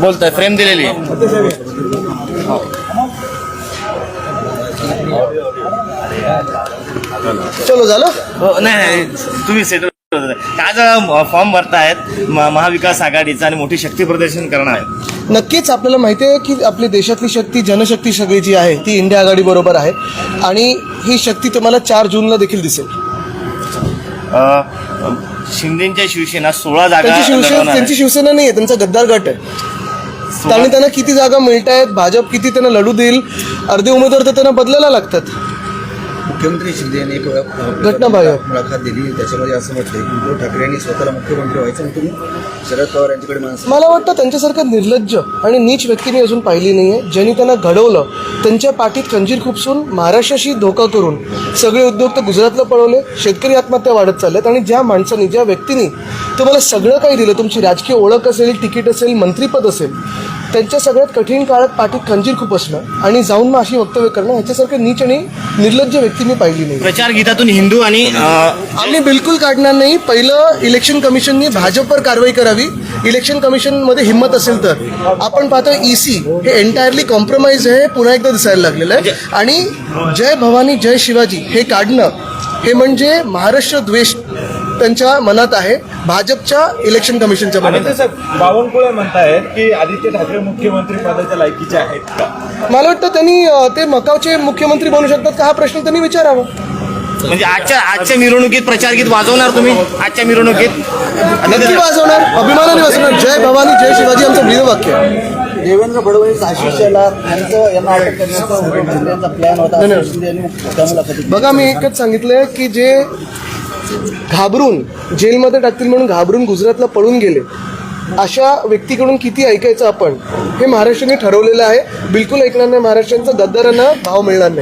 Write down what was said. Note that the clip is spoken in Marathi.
बोलतोय फ्रेम दिलेली. आहे चलो झालं? हो, नाही तुम्ही सेट आज फॉर्म भरतायत महाविकास आघाडीचा आणि मोठी शक्ती प्रदर्शन करणार आहेत. नक्कीच आपल्याला माहिती आहे की आपली देशातली शक्ती जनशक्ती सगळी जी आहे ती इंडिया आघाडी बरोबर आहे. आणि ही शक्ती तुम्हाला चार जूनला देखील दिसेल. शिंदेच्या शिवसेना सोळा जागा त्यांची शिवसेना लढवणार त्यांची आहे. शिवसेना नाही आहे त्यांचा गद्दार गट आहे सोळा- त्यांना किती जागा मिळत आहेत भाजप किती त्यांना लढू देईल अर्धे उमेदवार तर त्यांना बदलायला लागतात मुख्यमंत्री शिंदे यांनी एक. मुलाखत दिली त्याच्यामध्ये असं म्हटलंय की उद्धव ठाकरे यांनी स्वतःला मुख्यमंत्री व्हायचं तुम्ही शरद पवार यांच्याकडे माणसं मला वाटतं त्यांच्यासारखं निर्लज्ज आणि नीच व्यक्ती मी अजून पाहिली नाही आहे ज्यांनी त्यांना घडवलं त्यांच्या पाठीत खंजीर खुपसून महाराष्ट्राशी धोका करून सगळे उद्योग तर गुजरातला पळवले शेतकरी आत्महत्या वाढत चालल्यात आणि ज्या माणसाने ज्या व्यक्तीने तुम्हाला सगळं काही दिलं तुमची राजकीय ओळख असेल तिकीट असेल मंत्रीपद असेल त्यांच्या सगळ्यात कठीण काळात पाठीत खंजीर खूप असणं आणि जाऊन मग अशी वक्तव्य करणं ह्याच्यासारखं नीच आणि निर्लज्ज व्यक्ती मी पाहिली नाही. प्रचार गीतातून हिंदू आणि आम्ही बिलकुल काढणार नाही. पहिलं इलेक्शन कमिशननी भाजपवर कारवाई करावी. इलेक्शन कमिशनमध्ये हिंमत असेल तर. आपण पाहतो ईसी हे एंटायरली कॉम्प्रोमाइज आहे. पुन्हा एकदा दिसायला लागलेलं आहे. आणि जय भवानी जय शिवाजी हे काढणं हे म्हणजे महाराष्ट्र द्वेष त्यांच्या मनात आहे. भाजपच्या इलेक्शन कमिशनच्या मनात बावनकुळे म्हणतायत की आदित्य ठाकरे मुख्यमंत्री पदाच्या लायकीचे आहेत का? मला वाटतं त्यांनी अं, ते मकावचे मुख्यमंत्री बनू शकतात का हा प्रश्न त्यांनी विचारावा. म्हणजे आजच्या आजच्या मिरवणुकीत प्रचार गीत वाजवणार तुम्ही? आजच्या मिरवणुकीत? नक्की वाजवणार. अभिमानाने वाजवणार. जय भवानी जय शिवाजी आमचं ब्रीदवाक्य आहे देवेंद्र फडणवीस आशिष शेलार यांचं यांना अटक करण्याचा प्लॅन होता. असं शिंदे यांनी बघा मी एकच सांगितलंय की जे घाबरून जेलमध्ये टाकतील म्हणून घाबरून गुजरातला पळून गेले. अशा व्यक्तीकडून किती ऐकायचं आपण? हे महाराष्ट्राने ठरवलेलं आहे. बिलकुल ऐकणार नाही महाराष्ट्रांचा. गद्दारांना भाव मिळणार नाही.